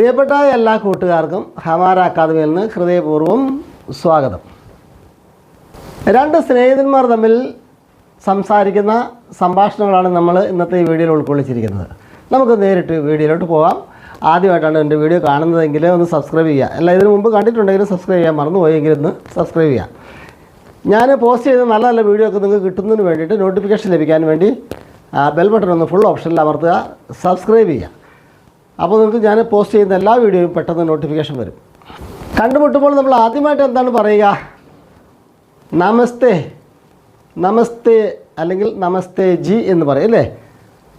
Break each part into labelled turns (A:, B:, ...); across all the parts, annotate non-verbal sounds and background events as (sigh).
A: പ്രിയപ്പെട്ട എല്ലാ കൂട്ടുകാർക്കും ഹമാര അക്കാദമിയിൽ നിന്ന് ഹൃദയപൂർവം സ്വാഗതം. രണ്ട് സ്നേഹിതന്മാർ തമ്മിൽ സംസാരിക്കുന്ന സംഭാഷണങ്ങളാണ് നമ്മൾ ഇന്നത്തെ ഈ വീഡിയോയിൽ ഉൾക്കൊള്ളിച്ചിരിക്കുന്നത്. നമുക്ക് നേരിട്ട് വീഡിയോയിലോട്ട് പോകാം ആദ്യമായിട്ടാണ് എന്റെ വീഡിയോ കാണുന്നതെങ്കിൽ ഒന്ന് സബ്സ്ക്രൈബ് ചെയ്യുക. അല്ല ഇതിന് മുമ്പ് കണ്ടിട്ടുണ്ടെങ്കിൽ സബ്സ്ക്രൈബ് ചെയ്യാൻ മറന്നുപോയെങ്കിൽ ഒന്ന് സബ്സ്ക്രൈബ് ചെയ്യാം ഞാൻ പോസ്റ്റ് ചെയ്ത നല്ല നല്ല വീഡിയോ ഒക്കെ നിങ്ങൾക്ക് കിട്ടുന്നതിന് വേണ്ടിയിട്ട് നോട്ടിഫിക്കേഷൻ ലഭിക്കാൻ വേണ്ടി ബെൽ ബട്ടൺ ഒന്ന് ഫുൾ ഓപ്ഷനിൽ അമർത്തുക. സബ്സ്ക്രൈബ് ചെയ്യുക. അപ്പോൾ നിങ്ങൾക്ക് ഞാൻ പോസ്റ്റ് ചെയ്യുന്ന എല്ലാ വീഡിയോയും പെട്ടെന്ന് നോട്ടിഫിക്കേഷൻ വരും. കണ്ടുമുട്ടുമ്പോൾ നമ്മൾ ആദ്യമായിട്ട് എന്താണ് പറയുക? നമസ്തേ നമസ്തേ അല്ലെങ്കിൽ നമസ്തേ ജി എന്ന് പറയും അല്ലേ?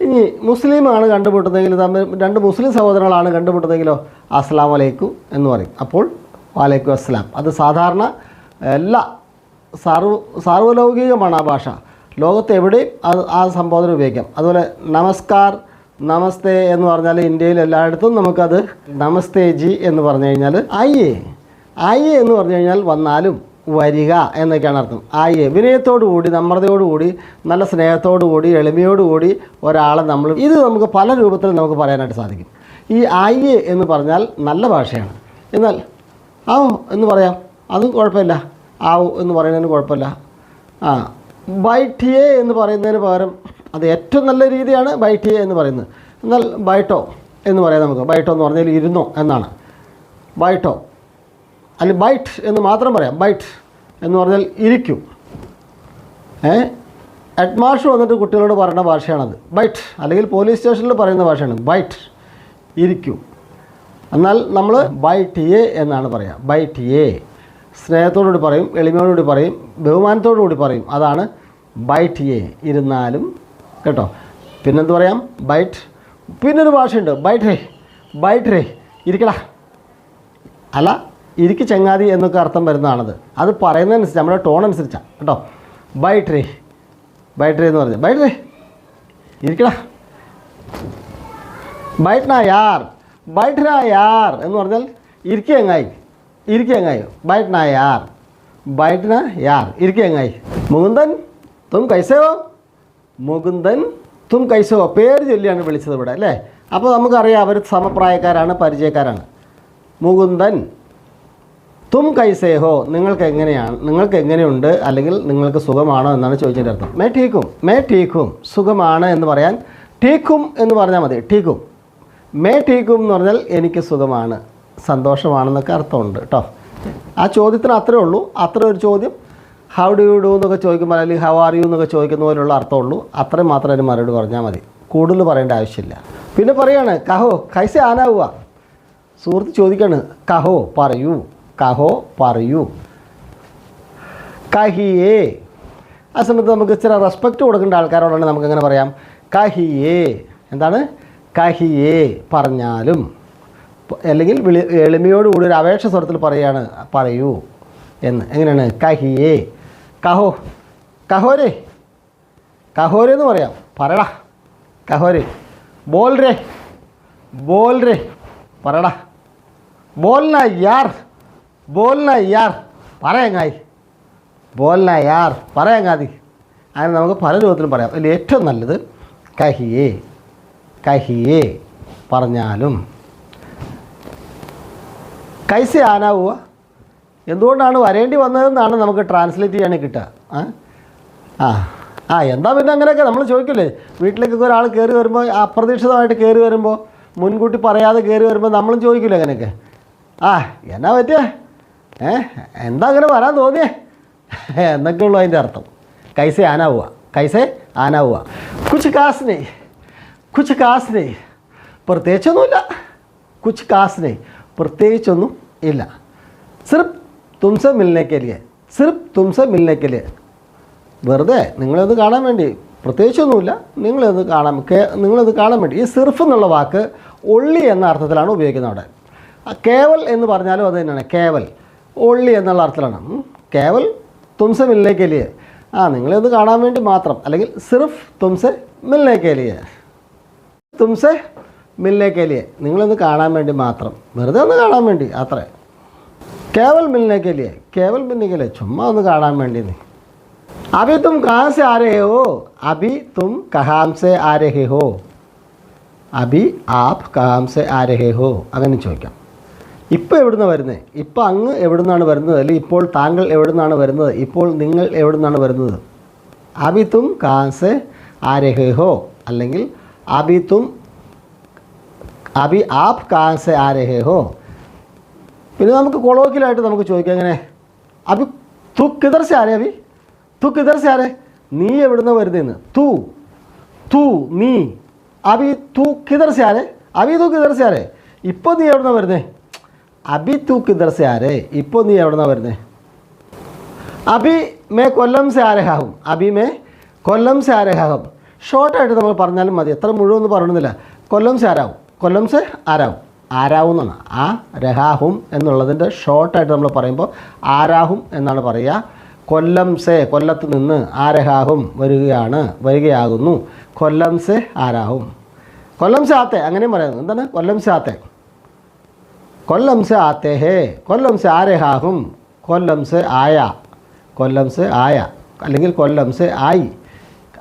A: ഇനി മുസ്ലിമാണ് കണ്ടുമുട്ടുന്നതെങ്കിൽ തമ്മിൽ രണ്ട് മുസ്ലിം സഹോദരങ്ങളാണ് കണ്ടുമുട്ടുന്നതെങ്കിലോ? അസ്സാം വലൈക്കും എന്ന് പറയും. അപ്പോൾ വാലൈക്കും അസ്സലാം. അത് സാധാരണ എല്ലാ സാർവ സാർവലൗകികമാണ് ആ ഭാഷ. ലോകത്ത് എവിടെയും ആ സംബോധന ഉപയോഗിക്കാം. അതുപോലെ നമസ്കാർ നമസ്തേ എന്ന് പറഞ്ഞാൽ ഇന്ത്യയിൽ എല്ലായിടത്തും നമുക്കത് നമസ്തേ ജി എന്ന് പറഞ്ഞു കഴിഞ്ഞാൽ ആയേ ആയേ എന്ന് പറഞ്ഞു കഴിഞ്ഞാൽ വന്നാലും വരിക എന്നൊക്കെയാണ് അർത്ഥം. ആയേ വിനയത്തോടുകൂടി നമ്രതയോടുകൂടി നല്ല സ്നേഹത്തോടുകൂടി എളിമയോടുകൂടി ഒരാളെ നമ്മൾ ഇത് നമുക്ക് പല രൂപത്തിൽ നമുക്ക് പറയാനായിട്ട് സാധിക്കും. ഈ ആയേ എന്ന് പറഞ്ഞാൽ നല്ല ഭാഷയാണ്. എന്നാൽ ആവോ എന്ന് പറയാം അതും കുഴപ്പമില്ല. ആവോ എന്ന് പറയുന്നതിന് കുഴപ്പമില്ല. ആ ബൈറ്റിയെ എന്ന് പറയുന്നതിന് പകരം അത് ഏറ്റവും നല്ല രീതിയാണ് ബൈറ്റിയെ എന്ന് പറയുന്നത്. എന്നാൽ ബൈട്ടോ എന്ന് പറയാം നമുക്ക്. ബൈട്ടോ എന്ന് പറഞ്ഞാൽ ഇരുന്നോ എന്നാണ്. ബൈട്ടോ. അല്ലെങ്കിൽ ബൈറ്റ് എന്ന് മാത്രം പറയാം. ബൈറ്റ് എന്ന് പറഞ്ഞാൽ ഇരിക്കും. ഏ? ഹെഡ്മാഷ് വന്നിട്ട് കുട്ടികളോട് പറയുന്ന ഭാഷയാണത്. ബൈറ്റ് അല്ലെങ്കിൽ പോലീസ് സ്റ്റേഷനിൽ പറയുന്ന ഭാഷയാണ്. ബൈറ്റ് ഇരിക്കും. എന്നാൽ നമ്മൾ ബൈറ്റ് എ എന്നാണ് പറയുക ബൈറ്റ് എ സ്നേഹത്തോടുകൂടി പറയും എളിമയോടുകൂടി പറയും ബഹുമാനത്തോടുകൂടി പറയും. അതാണ് ബൈറ്റ് എ ഇരുന്നാലും കേട്ടോ. പിന്നെന്ത് പറയാം? ബൈറ്റ്. പിന്നൊരു ഭാഷയുണ്ട്. ബൈറ്റ് റേ ബൈറ്റ് റേ ഇരിക്കടാ. അല്ല ഇരിക്ക് ചങ്ങാതി എന്നൊക്കെ അർത്ഥം വരുന്നതാണത്. അത് പറയുന്നതനുസരിച്ച് നമ്മുടെ ടോൺ അനുസരിച്ചാണ് കേട്ടോ. ബൈറ്റ് റേ ബൈറ്റ് റേ എന്ന് പറഞ്ഞത് ബൈറ്റ് റേ ഇരിക്കടാ. ബൈറ്റ്നാ യാർ. ബൈറ്റ്നാ യാർ എന്ന് പറഞ്ഞാൽ ഇരിക്കുക എങ്ങായി ഇരിക്കുക എങ്ങായി ബൈറ്റ്നാ യാർ. ബൈറ്റ്നാ യാർ. ഇരിക്കുക എങ്ങായി മുകുന്ദൻ തും കൈസയോ മുകുന്ദൻ തും കൈസോ പേര് ചൊല്ലിയാണ് വിളിച്ചത് ഇവിടെ അല്ലേ? അപ്പോൾ നമുക്കറിയാം അവർ സമപ്രായക്കാരാണ് പരിചയക്കാരാണ്. മുകുന്ദൻ തും കൈസേഹോ നിങ്ങൾക്ക് എങ്ങനെയാണ് നിങ്ങൾക്ക് എങ്ങനെയുണ്ട് അല്ലെങ്കിൽ നിങ്ങൾക്ക് സുഖമാണോ എന്നാണ് ചോദിച്ചതിന്റെ അർത്ഥം. മേ ടീക്കും മേ ടീക്കും സുഖമാണ് എന്ന് പറയാൻ ടീക്കും എന്ന് പറഞ്ഞാൽ മതി ടീക്കും. മേ ടീക്കും എന്ന് പറഞ്ഞാൽ എനിക്ക് സുഖമാണ് സന്തോഷമാണെന്നൊക്കെ അർത്ഥമുണ്ട് കേട്ടോ. ആ ചോദ്യത്തിന് അത്രേ ഉള്ളൂ അത്ര ഒരു ചോദ്യം. ഹൗ ഡു യു ഡു എന്നൊക്കെ ചോദിക്കുമ്പോൾ അല്ലെങ്കിൽ ഹൗ ആർ യു എന്നൊക്കെ ചോദിക്കുന്ന പോലുള്ള അർത്ഥമുള്ളൂ. അത്രയും മാത്രം അതിന് മറുപടി പറഞ്ഞാൽ മതി. കൂടുതൽ പറയേണ്ട ആവശ്യമില്ല. പിന്നെ പറയാണ് കഹോ കൈസ ആനാവുക? സുഹൃത്ത് ചോദിക്കാണ് കഹോ പറയൂ കഹോ പറയൂ. കഹിയേ. ആ സമയത്ത് നമുക്ക് ഇച്ചിരി റെസ്പെക്റ്റ് കൊടുക്കേണ്ട ആൾക്കാരോടാണ് നമുക്ക് എങ്ങനെ പറയാം? കഹിയേ. എന്താണ്? കഹിയേ പറഞ്ഞാലും. അല്ലെങ്കിൽ വിളി എളിമയോടുകൂടി ഒരു അപേക്ഷ സ്വരത്തിൽ പറയാണ് പറയൂ എന്ന്. എങ്ങനെയാണ്? കഹിയേ. കഹോ കഹോരെ കഹോരെ എന്ന് പറയാം. പറടാ കഹോരെ. ബോൾ രേ ബോൾ രേ പറടാ ബോൽന യാർ ബോൽന യാർ പറയങ്ങായി. ബോൽന യാർ പറയങ്ങാതി. അങ്ങനെ നമുക്ക് പല രൂപത്തിലും പറയാം. അതിൽ ഏറ്റവും നല്ലത് കഹിയേ കഹിയേ പറഞ്ഞാലും. കൈസ ആനാവുക എന്തുകൊണ്ടാണ് വരേണ്ടി വന്നതെന്നാണ് നമുക്ക് ട്രാൻസ്ലേറ്റ് ചെയ്യാനേ കിട്ടുക? ആ? ആ. എന്താ പിന്നെ അങ്ങനെയൊക്കെ നമ്മൾ ചോദിക്കില്ലേ? വീട്ടിലേക്കൊക്കെ ഒരാൾ കയറി വരുമ്പോൾ അപ്രതീക്ഷിതമായിട്ട് കയറി വരുമ്പോൾ മുൻകൂട്ടി പറയാതെ കയറി വരുമ്പോൾ നമ്മളും ചോദിക്കില്ലേ അങ്ങനെയൊക്കെ? ആ എന്നാ പറ്റിയേ? ഏ എന്താ അങ്ങനെ വരാൻ തോന്നിയേ? എന്നൊക്കെ ഉള്ളൂ അതിന്റെ അർത്ഥം. കൈസേ ആനാവുക കൈസേ ആനാവുക കുച്ച് കാസിനെ കുച്ച് കാസിനെ പ്രത്യേകിച്ചൊന്നുമില്ല. കുച്ച് കാസിനെ പ്രത്യേകിച്ചൊന്നും ഇല്ല. സിർഫ് തുംസെ മിൽനെ ലിയെ. സിർഫ് തുംസെ മിൽനെ ലിയെ. വെറുതെ നിങ്ങളത് കാണാൻ വേണ്ടി പ്രത്യേകിച്ചൊന്നുമില്ല. നിങ്ങളത് കാണാൻ നിങ്ങളത് കാണാൻ വേണ്ടി ഈ സിർഫ് എന്നുള്ള വാക്ക് ഒള്ളി എന്ന അർത്ഥത്തിലാണ് ഉപയോഗിക്കുന്നത് അവിടെ. കേവൽ എന്ന് പറഞ്ഞാലും അത് തന്നെയാണ്. കേവൽ. ഒള്ളി എന്നുള്ള അർത്ഥത്തിലാണ്. കേവൽ തുംസെ മിൽനേക്ക് ലിയെ. ആ നിങ്ങളിത് കാണാൻ വേണ്ടി മാത്രം. അല്ലെങ്കിൽ സിർഫ് തുംസെ മിൽനേക്ക് ലിയെ. തുംസെ മിൽനേക്ക് ലിയെ. നിങ്ങളിത് കാണാൻ വേണ്ടി മാത്രം. വെറുതെ ഒന്ന് കാണാൻ വേണ്ടി. അത്രേ. കേവൽ മിൽനേക്ക് ലിയെ കേവൽ മിൽനേക്ക് ലിയെ ചുമ്മാ ഒന്ന് കാണാൻ വേണ്ടി നീ अभी तुम कहाँ से आ रहे हो अभी तुम कहाँ से आ रहे हो അബി ആപ് കാം സെ ആരഹേ ഹോ അങ്ങനെ ചോദിക്കാം ഇപ്പോൾ എവിടുന്ന് വരുന്നത് ഇപ്പോൾ അങ്ങ് എവിടുന്നാണ് വരുന്നത് അല്ലെങ്കിൽ ഇപ്പോൾ താങ്കൾ എവിടുന്നാണ് വരുന്നത് ഇപ്പോൾ നിങ്ങൾ എവിടുന്നാണ് വരുന്നത് അബി തും കാം സെ ആരഹേ ഹോ അല്ലെങ്കിൽ അബി തും അബി ആപ് കാം സെ ആരഹേ ഹോ പിന്നെ നമുക്ക് കൊളോക്കിലായിട്ട് നമുക്ക് ചോദിക്കാം എങ്ങനെ? അഭി തു കിതർ സാരേ അഭി? തു കിതർ സാരേ നീ എവിടുന്ന് വരുന്നതെന്ന് തു തു നീ. അഭി തു കിതർ സാരേ അഭി തു കിതർ സാരേ ഇപ്പോൾ നീ എവിടുന്ന വരുന്നേ? അഭി തു കിതർ സാരേ ഇപ്പോൾ നീ എവിടുന്ന വരുന്നേ? അഭി മേ കൊല്ലം സെ അഭി മേ കൊല്ലം സെ ആരഹാവും ഷോർട്ടായിട്ട് നമ്മൾ പറഞ്ഞാലും മതി. എത്ര മുഴുവൻ പറയണമെന്നില്ല. കൊല്ലം സെ ആരാവും? കൊല്ലം സെ ആരാവും? ആരാവും എന്നാണ് ആ രഹാഹും എന്നുള്ളതിന്റെ ഷോർട്ടായിട്ട് നമ്മൾ പറയുമ്പോൾ ആരാഹും എന്നാണ് പറയുക കൊല്ലം സെ കൊല്ലത്ത് നിന്ന് ആരഹാഹും വരികയാണ് വരികയാകുന്നു കൊല്ലം സെ ആരാഹും കൊല്ലം സെ ആത്തെ അങ്ങനെയും പറയുന്നത് എന്താണ് കൊല്ലം സെ ആത്തെ കൊല്ലം സെ ആത്തെ ഹേ കൊല്ലം സെ ആരഹാഹും കൊല്ലം സെ ആയ കൊല്ലം സെ ആയ അല്ലെങ്കിൽ കൊല്ലം സെ ആയി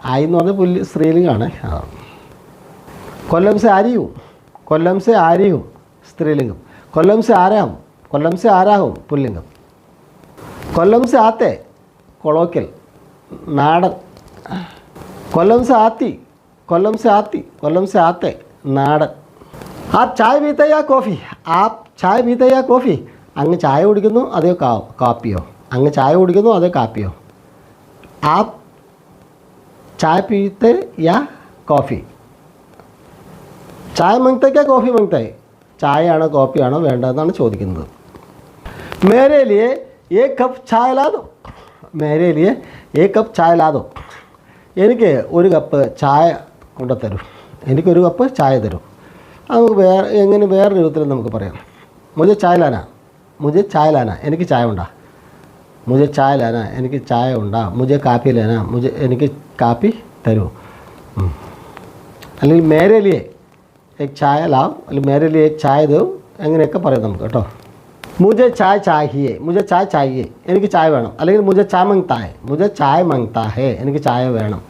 A: ആയി എന്ന് പറഞ്ഞാൽ പുല്ല് സ്ത്രീലിംഗാണ് കൊല്ലം സെ ആരിയും കൊല്ലം സെ ആരിയും സ്ത്രീലിംഗം. കൊല്ലം സെ ആരാഹും കൊല്ലം സെ ആരാഹും പുല്ലിംഗം. കൊല്ലം സെ ആത്തെ? കൊളോക്കൽ നാടൻ. കൊല്ലം സെ ആത്തി? കൊല്ലം സെ ആത്തി? കൊല്ലം സെ ആത്തെ? നാടൻ. ആ ചായ പീത്ത യാ കോഫി. ആ ചായ പീത്ത യാ കോഫി. അങ്ങ് ചായ കുടിക്കുന്നു അതോ കാ കാപ്പിയോ. അങ്ങ് ചായ കുടിക്കുന്നു അതോ കാപ്പിയോ. ആപ് ചായ പീത്തെ യാ കോഫി. ചായ മങ്തയ്ക്കാ കോഫി മങ്തേ ചായയാണോ കോപ്പിയാണോ വേണ്ടതെന്നാണ് ചോദിക്കുന്നത്. മേരേലിയെ ഏ കപ്പ് ചായ ലാദോ. മേരേലിയെ ഏ കപ്പ് ചായ ലാദോ. എനിക്ക് ഒരു കപ്പ് ചായ കൊണ്ട് കൊണ്ടുത്തരും. എനിക്കൊരു കപ്പ് ചായ തരും. അത് നമുക്ക് വേറെ എങ്ങനെ വേറെ രൂപത്തിൽ നമുക്ക് പറയാം. മുജെ ചായ ലാന. മുജെ ചായ ലാന. എനിക്ക് ചായ ഉണ്ടാ. മുജെ ചായ ലാന. എനിക്ക് ചായ ഉണ്ടാ. മുജെ കാപ്പി ലാന. മുജെ എനിക്ക് കാപ്പി തരൂ. അല്ലെങ്കിൽ മേരേലിയെ एक ചായ ലാവ് അല്ലെങ്കിൽ മേരെ ലിയെ ചായ ദോ അങ്ങനെയൊക്കെ പറയാം നമുക്ക് കേട്ടോ മുജെ ചായ मुझे चाय ചായ ചാഹിയെ എനിക്ക് ചായ വേണം അല്ലെങ്കിൽ മുജെ ചായ മങ്താഹെ മുജെ ചായ മങ്താഹെ എനിക്ക് ചായ വേണം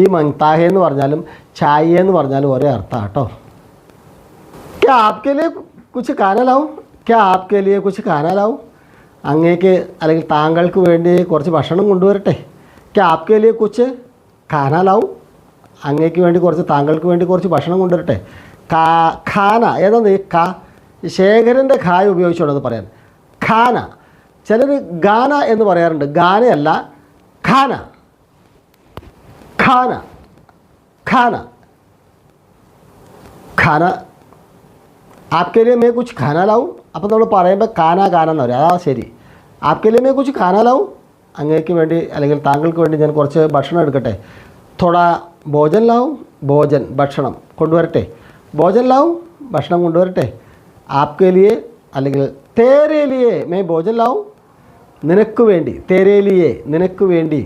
A: ഈ മങ്താഹെ എന്ന് പറഞ്ഞാലും ചായ എന്ന് പറഞ്ഞാലും ഒരേ क्या കേട്ടോ ക്യാ कुछ ലിയെ കുച്ച് കാനലാവും ക്യാ लिए कुछ കുച്ച് കാനലാവും അങ്ങേക്ക് അല്ലെങ്കിൽ താങ്കൾക്ക് വേണ്ടി കുറച്ച് ഭക്ഷണം കൊണ്ടുവരട്ടെ? ക്യാ ആപ്കെ ലിയെ കുച്ച് കാനലാവും അങ്ങേക്ക് വേണ്ടി കുറച്ച് താങ്കൾക്ക് വേണ്ടി കുറച്ച് ഭക്ഷണം കൊണ്ടുവരട്ടെ? കാ ഖാന. ഏതാണ് ഈ കാ ശേഖരന്റെ ഖായ ഉപയോഗിച്ചുകൊണ്ടത് പറയാൻ ഖാന. ചിലർ ഗാന എന്ന് പറയാറുണ്ട്. ഗാനയല്ല ഖാന. ഖാന. ഖാന. ഖാന. ആപ്കെ ലിയെ മേ കുച്ച് ഖാന അപ്പോൾ നമ്മൾ പറയുമ്പോൾ കാന കാന എന്ന് പറയും. അതാ ശരി. ആപ്കെ ലിയെ മേ കുച്ച് ഖാന അങ്ങേക്ക് വേണ്ടി അല്ലെങ്കിൽ താങ്കൾക്ക് വേണ്ടി ഞാൻ കുറച്ച് ഭക്ഷണം എടുക്കട്ടെ. തൊട ഭോജൻ ലാവും ഭോജൻ ഭക്ഷണം. കൊണ്ടുവരട്ടെ. ഭോജൻ ലാവും ഭക്ഷണം കൊണ്ടുവരട്ടെ ആപ്കെ ലിയെ അല്ലെങ്കിൽ തേരെ ലിയെ മേ ഭോജൻ ലാവും നിനക്ക് വേണ്ടി തേരെ ലിയെ നിനക്ക് വേണ്ടി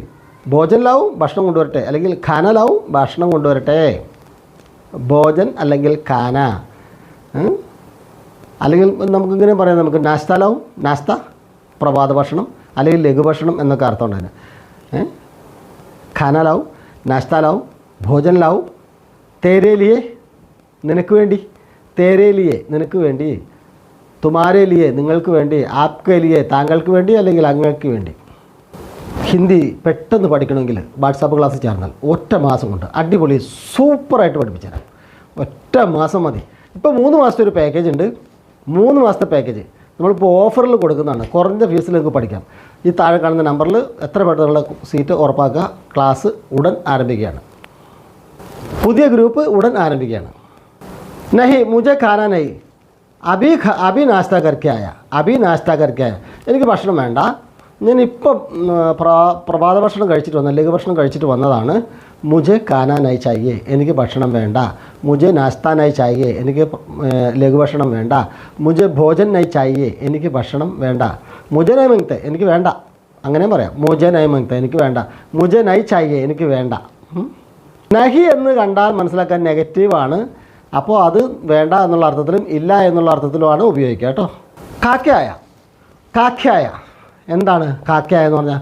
A: ഭോജൻ ലാവും ഭക്ഷണം കൊണ്ടുവരട്ടെ അല്ലെങ്കിൽ ഖാനലാവും ഭക്ഷണം കൊണ്ടുവരട്ടെ ഭോജൻ അല്ലെങ്കിൽ ഖാന? അല്ലെങ്കിൽ നമുക്കിങ്ങനെ പറയാം നമുക്ക് നാസ്തലാവും നാസ്ത പ്രഭാത ഭക്ഷണം അല്ലെങ്കിൽ ലഘുഭക്ഷണം എന്നൊക്കെ അർത്ഥമുണ്ട് അതിന് ഖാനലാവും നാസ്താലാവും ഭോജനിലാവും തേരേലിയെ നിനക്ക് വേണ്ടി. തേരേലിയെ നിനക്ക് വേണ്ടി. തുമാരേലിയെ നിങ്ങൾക്ക് വേണ്ടി. ആപ്കെ ലിയെ താങ്കൾക്ക് വേണ്ടി അല്ലെങ്കിൽ അങ്ങക്ക് വേണ്ടി. ഹിന്ദി പെട്ടെന്ന് പഠിക്കണമെങ്കിൽ വാട്സാപ്പ് ക്ലാസ്സിൽ ചേർന്നാൽ ഒറ്റ മാസം കൊണ്ട് അടിപൊളി സൂപ്പറായിട്ട് പഠിപ്പിച്ചു ഒറ്റ മാസം മതി. ഇപ്പോൾ മൂന്ന് മാസത്തെ ഒരു പാക്കേജ് ഉണ്ട്. മൂന്ന് മാസത്തെ പാക്കേജ് നമ്മളിപ്പോൾ ഓഫറിൽ കൊടുക്കുന്നതാണ്. കുറഞ്ഞ ഫീസിൽ നിങ്ങൾക്ക് പഠിക്കാം. ഈ താഴെ കാണുന്ന നമ്പറിൽ എത്ര പെട്ടെന്നുള്ള സീറ്റ് ഉറപ്പാക്കുക. ക്ലാസ് ഉടൻ ആരംഭിക്കുകയാണ്. പുതിയ ഗ്രൂപ്പ് ഉടൻ ആരംഭിക്കുകയാണ്. नहीं मुझे खाना नहीं। അബി അബി നാസ്ത കർക്കായ അബി നാസ്ത കർക്കായ എനിക്ക് ഭക്ഷണം വേണ്ട. ഞാൻ ഇപ്പോൾ പ്രഭാത ഭക്ഷണം കഴിച്ചിട്ട് വന്നു ലഘു ഭക്ഷണം കഴിച്ചിട്ട് വന്നതാണ്. മുജെ കാനാനായി ചായേ എനിക്ക് ഭക്ഷണം വേണ്ട. മുജെ നാസ്താനായി ചായേ എനിക്ക് ലഘുഭക്ഷണം വേണ്ട. മുജെ ഭോജനായി ചായേ എനിക്ക് ഭക്ഷണം വേണ്ട. മുജെ നൈ മംഗത്തെ എനിക്ക് വേണ്ട. അങ്ങനെയും പറയാം. മുജെ നൈ മംഗത്തെ എനിക്ക് വേണ്ട. മുജെ നൈ ചായേ എനിക്ക് വേണ്ട. നഹി എന്ന് കണ്ടാൽ മനസ്സിലാക്കാൻ നെഗറ്റീവാണ് അപ്പോൾ അത് വേണ്ട എന്നുള്ള അർത്ഥത്തിലും ഇല്ല എന്നുള്ള അർത്ഥത്തിലുമാണ് ഉപയോഗിക്കുക കേട്ടോ. കാക്കയായ. കാക്കയായ. എന്താണ് കാക്കയായ എന്ന് പറഞ്ഞാൽ?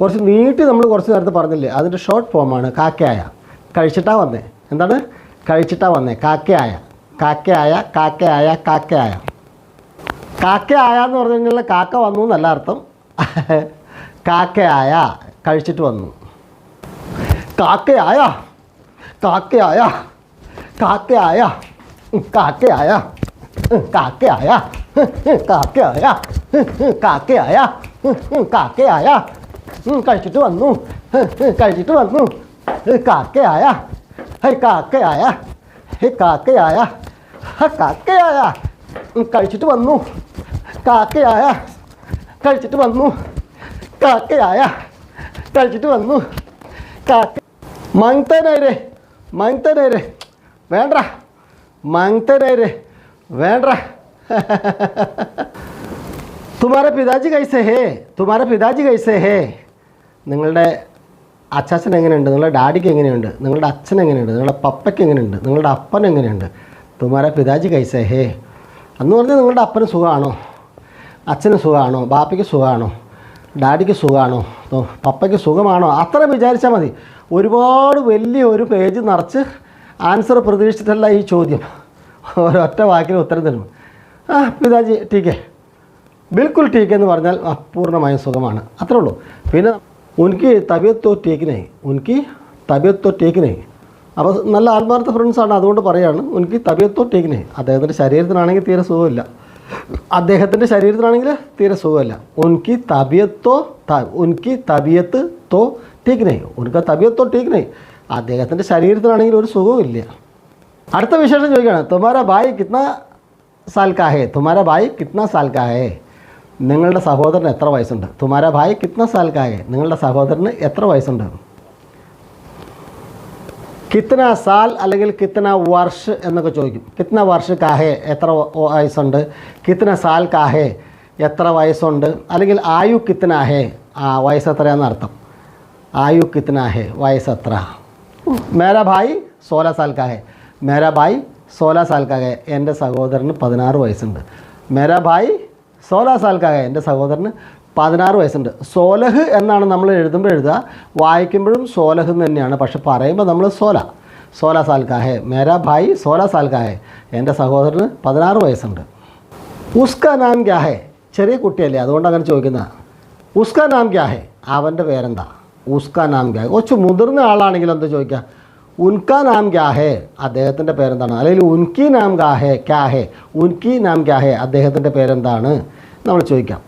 A: കുറച്ച് നീട്ടി നമ്മൾ കുറച്ച് നേരത്തെ പറഞ്ഞില്ലേ? അതിന്റെ ഷോർട്ട് ഫോമാണ് കാക്കയായ. കഴിച്ചിട്ടാ വന്നേ. എന്താണ്? കഴിച്ചിട്ടാ വന്നേ. കാക്കയായ. കാക്കയായ കാക്കയായ കാക്കയായ. കാക്കയായ എന്ന് പറഞ്ഞു കഴിഞ്ഞാൽ കാക്ക വന്നു എന്നല്ല അർത്ഥം. (laughs) കാക്കയായ. കഴിച്ചിട്ട് വന്നു. കാക്കയായ. കാക്കയായ. കാക്കയായ. കാക്കയായ. കാക്കയായ. കാക്കയായ. കാക്കയായ. കാക്കയായ. കഴിച്ചിട്ട് വന്നു. കഴിച്ചിട്ട് വന്നു. കാക്കയായ. കാക്കയായ. കാക്കയായ. കാക്കയായ. കഴിച്ചിട്ട് വന്നു. കാക്കയായ. കഴിച്ചിട്ട് വന്നു. കാക്കയായ. കഴിച്ചിട്ട് വന്നു. കാക്ക മങ്തനേരെ മങ്തനേരെ വേണ്ട മങ്തനേരെ വേണ്ട തുമാരെ പിതാജി കൈസേ ഹേ. തുമാരെ പിതാജി കൈസേ ഹേ. നിങ്ങളുടെ അച്ചാച്ചൻ എങ്ങനെയുണ്ട്? നിങ്ങളുടെ ഡാഡിക്ക് എങ്ങനെയുണ്ട്? നിങ്ങളുടെ അച്ഛൻ എങ്ങനെയുണ്ട്? നിങ്ങളുടെ പപ്പയ്ക്ക് എങ്ങനെയുണ്ട്? നിങ്ങളുടെ അപ്പൻ എങ്ങനെയുണ്ട്? തുമാരെ പിതാജി കൈസേ ഹേ. അന്ന് പറഞ്ഞാൽ നിങ്ങളുടെ അപ്പന് സുഖമാണോ? അച്ഛന് സുഖമാണോ? ബാപ്പയ്ക്ക് സുഖമാണോ? ഡാഡിക്ക് സുഖമാണോ? പപ്പയ്ക്ക് സുഖമാണോ? അത്ര വിചാരിച്ചാൽ മതി. ഒരുപാട് വലിയ ഒരു പേജ് നിറച്ച് ആൻസർ പ്രതീക്ഷിച്ചിട്ടല്ല ഈ ചോദ്യം. ഒരൊറ്റ വാക്കിന് ഉത്തരം തരും ആ പിതാജി ടീക്കെ ബിൽക്കുൽ ടീക്ക് എന്ന് പറഞ്ഞാൽ അപൂർണമായ സുഖമാണ്. അത്രേ ഉള്ളൂ. പിന്നെ ഉനിക്ക് തബിയത്തോ ടീക്കിനായി ഉനിക്ക് തബിയത്തോ ടീക്കിനായി അപ്പോൾ നല്ല ആത്മാർത്ഥ ഫ്രണ്ട്സാണ് അതുകൊണ്ട് പറയുകയാണ് എനിക്ക് തബിയത്തോ ടീക്കിനായി അദ്ദേഹത്തിന്റെ ശരീരത്തിനാണെങ്കിൽ തീരെ സുഖമില്ല. അദ്ദേഹത്തിന്റെ ശരീരത്തിനാണെങ്കിൽ തീരെ സുഖമില്ല. ഉനിക്ക് തബിയത്തോ ഉൻക്ക് തബിയത്ത് തോ ടീക്കിനെ. ഉൻക്ക് തബിയത്തോ ടീക്കിനെ. അദ്ദേഹത്തിന്റെ ശരീരത്തിനാണെങ്കിൽ ഒരു സുഖവുമില്ല അടുത്ത വിശേഷം ചോദിക്കുകയാണ് തുമാര ഭായ് കിത്ന സാൽ കാ ഹേ തുമാര ഭായ് കിത്ന സാൽ കാ ഹേ നിങ്ങളുടെ സഹോദരന് എത്ര വയസ്സുണ്ട്? തുമാര ഭായ് കിത്ന സാൽ കാ ഹേ നിങ്ങളുടെ സഹോദരന് എത്ര വയസ്സുണ്ട്? കിത്തന സാൽ അല്ലെങ്കിൽ കിത്തന വർഷ് എന്നൊക്കെ ചോദിക്കും. കിത്തന വർഷ് കാഹേ എത്ര വയസ്സുണ്ട്? കിത്തന സാൽ കാഹേ എത്ര വയസ്സുണ്ട്? അല്ലെങ്കിൽ ആയു കിത്തനാഹേ ആ വയസ്സെത്രയാണെന്ന് അർത്ഥം. ആയു കിത്തനാഹേ വയസ്സെത്ര മേരാ ഭായ് സോല സാൽക്കാഹെ. കാഹേ മേരാ ഭായ് സോല സാൽക്കാഹെ. കാഹേ എന്റെ സഹോദരന് പതിനാറ് വയസ്സുണ്ട്. മേരാ ഭായ് സോല സാൽക്കാഹെ. കാഹേ എന്റെ സഹോദരന് പതിനാറ് വയസ്സുണ്ട്. സോലഹ് എന്നാണ് നമ്മൾ എഴുതുമ്പോൾ എഴുതുക. വായിക്കുമ്പോഴും സോലഹ് തന്നെയാണ്. പക്ഷെ പറയുമ്പോൾ നമ്മൾ സോല. സോല സാൽക്കാഹെ. മേരാ ഭായ് സോല സാൽക്കാഹെ. എന്റെ സഹോദരന് പതിനാറ് വയസ്സുണ്ട്. ഉസ്ക നാം है ചെറിയ കുട്ടിയല്ലേ? അതുകൊണ്ട് അങ്ങനെ ചോദിക്കുന്ന. ഉസ്ക നാം है അവന്റെ പേരെന്താ? ഉസ്ക നാം ഹേ കുറച്ച് മുതിർന്ന ആളാണെങ്കിൽ എന്താ ചോദിക്കുക ഉൻക നാം ഗ്യാഹേ അദ്ദേഹത്തിന്റെ പേരെന്താണ്? അല്ലെങ്കിൽ ഉൻകി നാം ഗാഹേ ക്യാഹേ ഉൻകി നാം ക്യാഹേ അദ്ദേഹത്തിന്റെ പേരെന്താണ്? നമ്മൾ ചോദിക്കാം?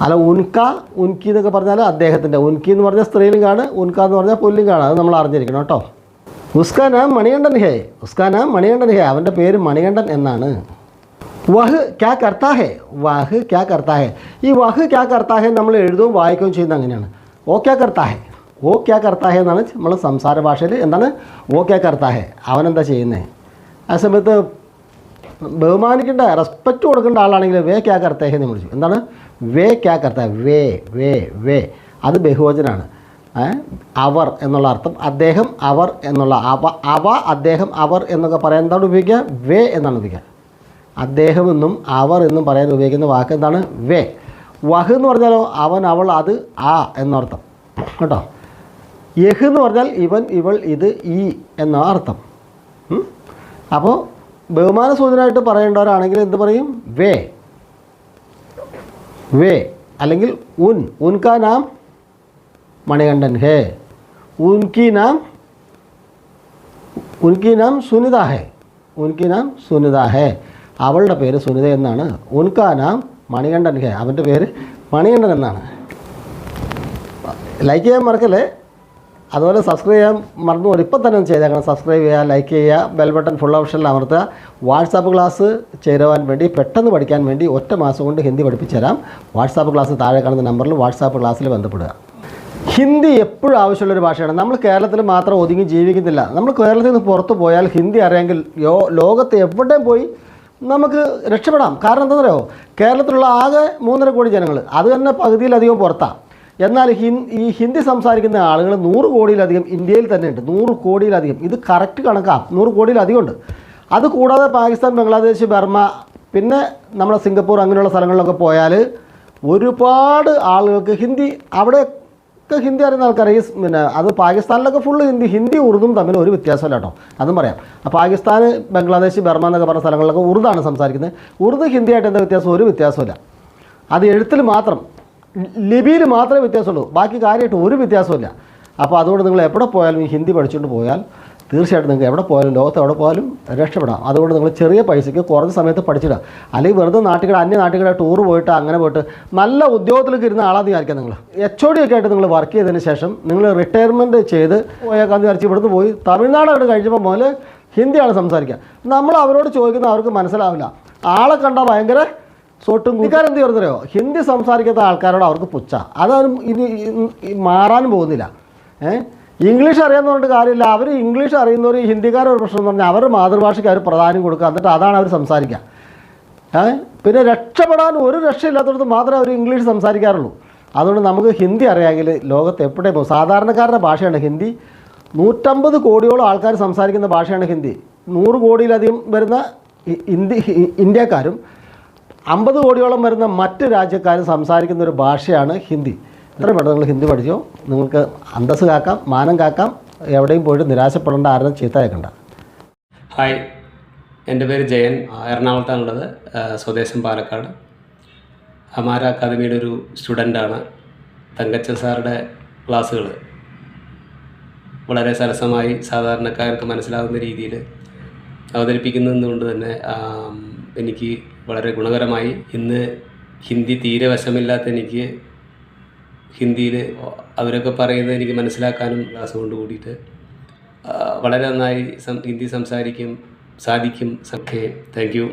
A: അല്ല ഉൻക ഉൻകി എന്നൊക്കെ പറഞ്ഞാൽ അദ്ദേഹത്തിന്റെ. ഉൻകി എന്ന് പറഞ്ഞാൽ സ്ത്രീലിംഗാണ് ഉൻക എന്ന് പറഞ്ഞാൽ പുല്ലിംഗാണ്. അത് നമ്മൾ അറിഞ്ഞിരിക്കണം കേട്ടോ. ഉസ്കാൻ മണികണ്ഠൻ ഹേ. ഉസ്കാൻ മണികണ്ഠൻ ഹേ. അവന്റെ പേര് മണികണ്ഠൻ എന്നാണ്. വഹ് ക്യാ കർത്താ ഹെ? വഹ് ക്യാ കർത്താ ഹെ? ഈ വഹ് ക്യാ കർത്താ ഹെ നമ്മൾ എഴുതുകയും വായിക്കുകയും ചെയ്യുന്നത് അങ്ങനെയാണ്. ഓ ക്യാ കർത്താ ഹെ? ഓ ക്യാ കർത്താ ഹെ എന്നാണ് നമ്മൾ സംസാര ഭാഷയിൽ എന്താണ്? ഓ ക്യാ കർത്താ ഹെ. അവനെന്താ ചെയ്യുന്നത് ആ സമയത്ത് ബഹുമാനിക്കേണ്ട റെസ്പെക്റ്റ് കൊടുക്കേണ്ട ആളാണെങ്കിൽ വേ ക്യാ കർത്തേ എന്ന് വിളിച്ചു. എന്താണ്? വേ ക്യാ കർത്ത വേ വേ വേ. അത് ബഹുവചനാണ്. അവർ എന്നുള്ള അർത്ഥം അദ്ദേഹം അവർ എന്നുള്ള അവ അവ അദ്ദേഹം അവർ എന്നൊക്കെ പറയാൻ എന്താണ് ഉപയോഗിക്കുക? വേ എന്നാണ് ഉപയോഗിക്കുക. അദ്ദേഹം എന്നും അവർ എന്നും പറയാൻ ഉപയോഗിക്കുന്ന വാക്ക് എന്താണ്? വേ. വഹ് എന്ന് പറഞ്ഞാലോ അവൻ അവൾ അത് ആ എന്നർത്ഥം. കേട്ടോ? യഹ് എന്ന് പറഞ്ഞാൽ ഇവൻ ഇവൾ ഇത് ഈ എന്ന അർത്ഥം. അപ്പോൾ ബഹുമാന സൂചനയായിട്ട് പറയേണ്ടവരാണെങ്കിൽ എന്ത് പറയും? വേ. വേ. അല്ലെങ്കിൽ ഉൻ. ഉൻകാ നാം മണികണ്ഠൻ. ഹേ. ഉൻകി നാം ഉൻകി നാം സുനിത ഹേ. ഉൻകി നാം സുനിത ഹേ. അവളുടെ പേര് സുനിത എന്നാണ്. ഉൻകാ നാം മണികണ്ഠൻ ഹേ. അവന്റെ പേര് മണികണ്ഠൻ എന്നാണ്. ലൈക്ക് ചെയ്യാൻ മറക്കല്ലേ? അതുപോലെ സബ്സ്ക്രൈബ് ചെയ്യാൻ മറന്നു പോലും ഇപ്പം തന്നെ ചെയ്തേക്കണം. സബ്സ്ക്രൈബ് ചെയ്യുക ലൈക്ക് ചെയ്യുക ബെൽ ബട്ടൺ ഫുൾ ഓപ്ഷനിൽ അമർത്തുക. വാട്സാപ്പ് ക്ലാസ് ചേരുവാൻ വേണ്ടി പെട്ടെന്ന് പഠിക്കാൻ വേണ്ടി ഒറ്റ മാസം കൊണ്ട് ഹിന്ദി പഠിപ്പിച്ചു തരാം വാട്സാപ്പ് ക്ലാസ് താഴെ കാണുന്ന നമ്പറിൽ വാട്സാപ്പ് ക്ലാസ്സിൽ ബന്ധപ്പെടുക. ഹിന്ദി എപ്പോഴും ആവശ്യമുള്ളൊരു ഭാഷയാണ്. നമ്മൾ കേരളത്തിൽ മാത്രം ഒതുങ്ങി ജീവിക്കുന്നില്ല. നമ്മൾ കേരളത്തിൽ നിന്ന് പുറത്ത് പോയാൽ ഹിന്ദി അറിയാമെങ്കിൽ ലോകത്ത് എവിടെയും പോയി നമുക്ക് രക്ഷപ്പെടാം. കാരണം എന്താണെന്നറിയോ? കേരളത്തിലുള്ള ആകെ മൂന്നര കോടി ജനങ്ങൾ അത് തന്നെ പകുതിയിലധികം പുറത്താണ് എന്നാൽ ഈ ഹിന്ദി സംസാരിക്കുന്ന ആളുകൾ നൂറ് കോടിയിലധികം ഇന്ത്യയിൽ തന്നെ ഉണ്ട്. നൂറ് കോടിയിലധികം. ഇത് കറക്റ്റ് കണക്കാം. നൂറ് കോടിയിലധികം ഉണ്ട്. അത് കൂടാതെ പാകിസ്ഥാൻ ബംഗ്ലാദേശ് ബർമ്മ പിന്നെ നമ്മുടെ സിംഗപ്പൂർ അങ്ങനെയുള്ള സ്ഥലങ്ങളിലൊക്കെ പോയാൽ ഒരുപാട് ആളുകൾക്ക് ഹിന്ദി അവിടെ ഒക്കെ ഹിന്ദി അറിയുന്ന ആൾക്കാർ ഈ പിന്നെ അത് പാകിസ്ഥാനിലൊക്കെ ഫുള്ള് ഹിന്ദി ഹിന്ദി ഉറുദും തമ്മിൽ ഒരു വ്യത്യാസമില്ല കേട്ടോ. അതും പറയാം. പാകിസ്ഥാൻ ബംഗ്ലാദേശ് ബർമ എന്നൊക്കെ പറഞ്ഞ സ്ഥലങ്ങളിലൊക്കെ ഉറുദാണ് സംസാരിക്കുന്നത്. ഉറുദു ഹിന്ദിയായിട്ട് എന്താ വ്യത്യാസം? ഒരു വ്യത്യാസമില്ല. അത് എഴുത്തിൽ മാത്രം ലിപിയിൽ മാത്രമേ വ്യത്യാസമുള്ളൂ. ബാക്കി കാര്യമായിട്ട് ഒരു വ്യത്യാസമില്ല. അപ്പോൾ അതുകൊണ്ട് നിങ്ങൾ എവിടെ പോയാലും ഹിന്ദി പഠിച്ചുകൊണ്ട് പോയാൽ തീർച്ചയായിട്ടും നിങ്ങൾക്ക് എവിടെ പോയാലും ലോകത്ത് എവിടെ പോയാലും രക്ഷപ്പെടാം. അതുകൊണ്ട് നിങ്ങൾ ചെറിയ പൈസയ്ക്ക് കുറഞ്ഞ സമയത്ത് പഠിച്ചിടുക. അല്ലെങ്കിൽ വെറുതെ നാട്ടുകാർ അന്യ നാട്ടുകാരെ ടൂർ പോയിട്ട് അങ്ങനെ പോയിട്ട് നല്ല ഉദ്യോഗത്തിലേക്ക് ഇരുന്ന ആളാന്ന് വിചാരിക്കാം നിങ്ങൾ. എച്ച് ഒ ഡി ഒക്കെ ആയിട്ട് നിങ്ങൾ വർക്ക് ചെയ്തതിന് ശേഷം നിങ്ങൾ റിട്ടയർമെന്റ് ചെയ്ത് പോയേക്കാന്ന് വിചാരിച്ച് ഇവിടുന്ന് പോയി തമിഴ്നാട് അവിടെ കഴിഞ്ഞപ്പോൾ മുതൽ ഹിന്ദിയാണ് സംസാരിക്കുക. നമ്മൾ അവരോട് ചോദിക്കുന്ന അവർക്ക് മനസ്സിലാവില്ല. ആളെ കണ്ടാൽ ഭയങ്കര സോട്ടും കൂട്ടുകാർ എന്ത് ഹിന്ദി സംസാരിക്കാത്ത ആൾക്കാരോട് അവർക്ക് പുച്ഛ. അതൊന്നും ഇനി മാറാൻ പോകുന്നില്ല. ഏഹ് ഇംഗ്ലീഷ് അറിയാമെന്ന് പറഞ്ഞിട്ട് കാര്യമില്ല. അവർ ഇംഗ്ലീഷ് അറിയുന്നവർ ഈ ഹിന്ദിക്കാരുടെ ഒരു പ്രശ്നം എന്ന് പറഞ്ഞാൽ അവരുടെ മാതൃഭാഷയ്ക്ക് അവർ പ്രാധാന്യം കൊടുക്കുക. എന്നിട്ട് അതാണ് അവർ സംസാരിക്കുക. പിന്നെ രക്ഷപ്പെടാൻ ഒരു രക്ഷയില്ലാത്തടത്ത് മാത്രമേ അവർ ഇംഗ്ലീഷ് സംസാരിക്കാറുള്ളൂ. അതുകൊണ്ട് നമുക്ക് ഹിന്ദി അറിയാമെങ്കിൽ ലോകത്ത് എപ്പോഴേ പോകും? സാധാരണക്കാരുടെ ഭാഷയാണ് ഹിന്ദി. നൂറ്റമ്പത് കോടിയോളം ആൾക്കാർ സംസാരിക്കുന്ന ഭാഷയാണ് ഹിന്ദി. നൂറ് കോടിയിലധികം വരുന്ന ഇന്ത്യ ഇന്ത്യക്കാരും അമ്പത് കോടിയോളം വരുന്ന മറ്റ് രാജ്യക്കാരും സംസാരിക്കുന്ന ഒരു ഭാഷയാണ് ഹിന്ദി. എത്രയും പെട്ടെന്ന് നിങ്ങൾ ഹിന്ദി പഠിച്ചോ നിങ്ങൾക്ക് അന്തസ് കാക്കാം മാനം കാക്കാം എവിടെയും പോയിട്ട് നിരാശപ്പെടേണ്ട ആരും ചീത്ത കേൾക്കണ്ട
B: ഹായ് എന്റെ പേര് ജയൻ എറണാകുളത്താണുള്ളത് സ്വദേശം പാലക്കാട്. അമാര അക്കാദമിയുടെ ഒരു സ്റ്റുഡന്റാണ് തങ്കച്ചൻ സാറുടെ ക്ലാസ്സുകൾ. വളരെ സരസമായി സാധാരണക്കാർക്ക് മനസ്സിലാകുന്ന രീതിയിൽ അവതരിപ്പിക്കുന്നതുകൊണ്ട് തന്നെ എനിക്ക് വളരെ ഗുണകരമായി. ഇന്ന് ഹിന്ദി തീരെ വശമില്ലാത്ത എനിക്ക് ഹിന്ദിയിൽ അവരൊക്കെ പറയുന്നത് എനിക്ക് മനസ്സിലാക്കാനും ക്ലാസ് കൊണ്ട് കൂടിയിട്ട് വളരെ നന്നായി ഹിന്ദി സംസാരിക്കും സാധിക്കും. Okay thank you